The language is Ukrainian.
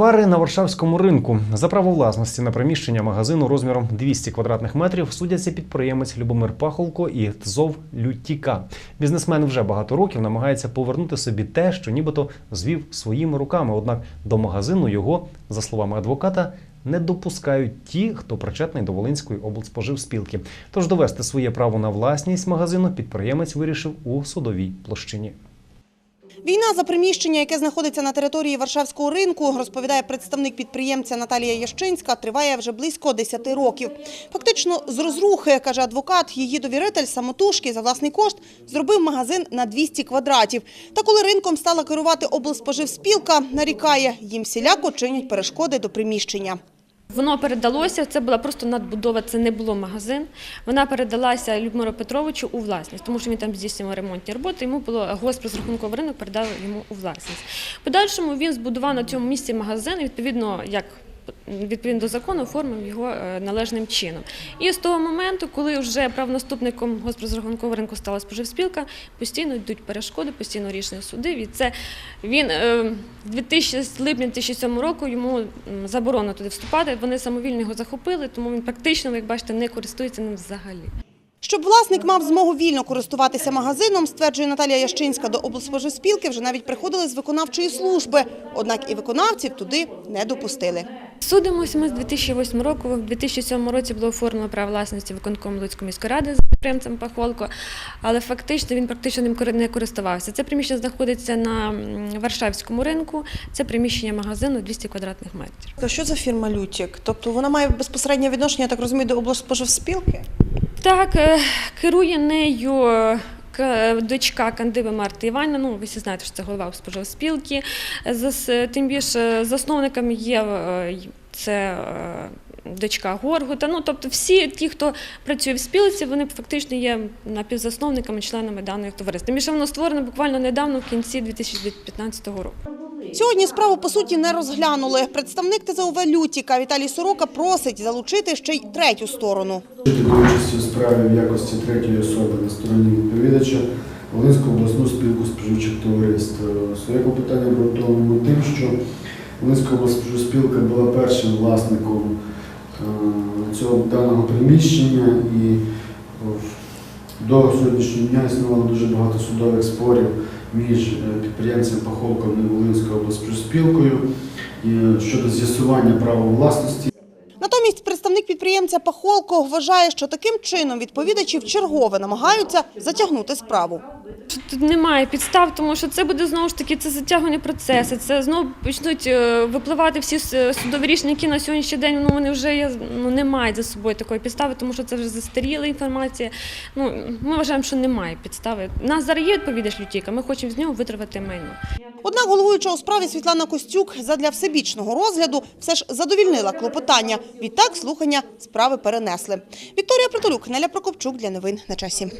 Чвари на Варшавському ринку за право власності на приміщення магазину розміром 200 квадратних метрів судяться підприємець Любомир Пахолко і ТЗОВ Лютіка. Бізнесмен вже багато років намагається повернути собі те, що нібито звів своїми руками. Однак до магазину його, за словами адвоката, не допускають ті, хто причетний до Волинської облспоживспілки. Тож довести своє право на власність магазину підприємець вирішив у судовій площині. Війна за приміщення, яке знаходиться на території Варшавського ринку, розповідає представник підприємця Наталія Ящинська, триває вже близько 10 років. Фактично з розрухи, каже адвокат, її довіритель самотужки за власний кошт зробив магазин на 200 квадратів. Та коли ринком стала керувати облспоживспілка, нарікає, їм всіляко чинять перешкоди до приміщення. Воно передалося, це була просто надбудова, це не було магазин. Вона передалася Людмиру Петровичу у власність, тому що він там здійснював ремонтні роботи. Йому було госпрозрахунковий ринок передав йому у власність. Подальшому він збудував на цьому місці магазин, відповідно, як відповідно до закону, оформив його е, належним чином. І з того моменту, коли вже правонаступником госпрозрахункового ринку стала споживспілка, постійно йдуть перешкоди, постійно рішення судів. І це він 2000, з липня 2007 року йому заборонено туди вступати. Вони самовільно його захопили, тому він практично, як бачите, не користується ним взагалі. Щоб власник мав змогу вільно користуватися магазином, стверджує Наталія Ящинська, до облспоживспілки вже навіть приходили з виконавчої служби. Однак і виконавців туди не допустили. Судимося ми з 2008 року. В 2007 році було оформлено право власності виконком Луцької міської ради з підприємцем Пахолко, але фактично він практично ним кори- не користувався. Це приміщення знаходиться на Варшавському ринку. Це приміщення магазину 200 квадратних метрів. То що за фірма Лютік? Тобто вона має безпосереднє відношення, я так розумію, до облспоживспілки? Так, е, керує нею е, дочка Кандиви Марти Іванівна, ну ви всі знаєте, що це голова споживспілки. Тим більше засновниками є е, це е, дочка Горгута. Ну, тобто всі ті, хто працює в спілці, вони фактично є напівзасновниками, членами даної товариства. Тим більше воно створено буквально недавно, в кінці 2015 року. Сьогодні справу по суті не розглянули. Представник ТЗОВ Лютіка Віталій Сорока просить залучити ще й третю сторону. До у справі в якості третьої особи на стороні відповідача Волинську обласну спілку споживчих товариств. Своє клопотання обґрунтовуємо тим, що Волинська обласна спілка була першим власником е, цього даного приміщення і в- до сьогоднішнього дня існувало дуже багато судових спорів між е, підприємцем Пахолком і Волинською облспілкою щодо з'ясування права власності Натомість представник підприємця Пахолко вважає, що таким чином відповідачі вчергове намагаються затягнути справу. Тут немає підстав, тому що це буде знову ж таки це затягування процесу. Це знову почнуть е, випливати всі судові рішення, які на сьогоднішній день ну вони вже є, ну не мають за собою такої підстави, тому що це вже застаріла інформація. Ну ми вважаємо, що немає підстави. У нас зараз є відповідач Лютіка. Ми хочемо з нього витривати майно. Однак головуюча у справі Світлана Костюк задля всебічного розгляду все ж задовільнила клопотання. Відтак слухання справи перенесли. Вікторія Притулюк, Неля Прокопчук для новин на часі.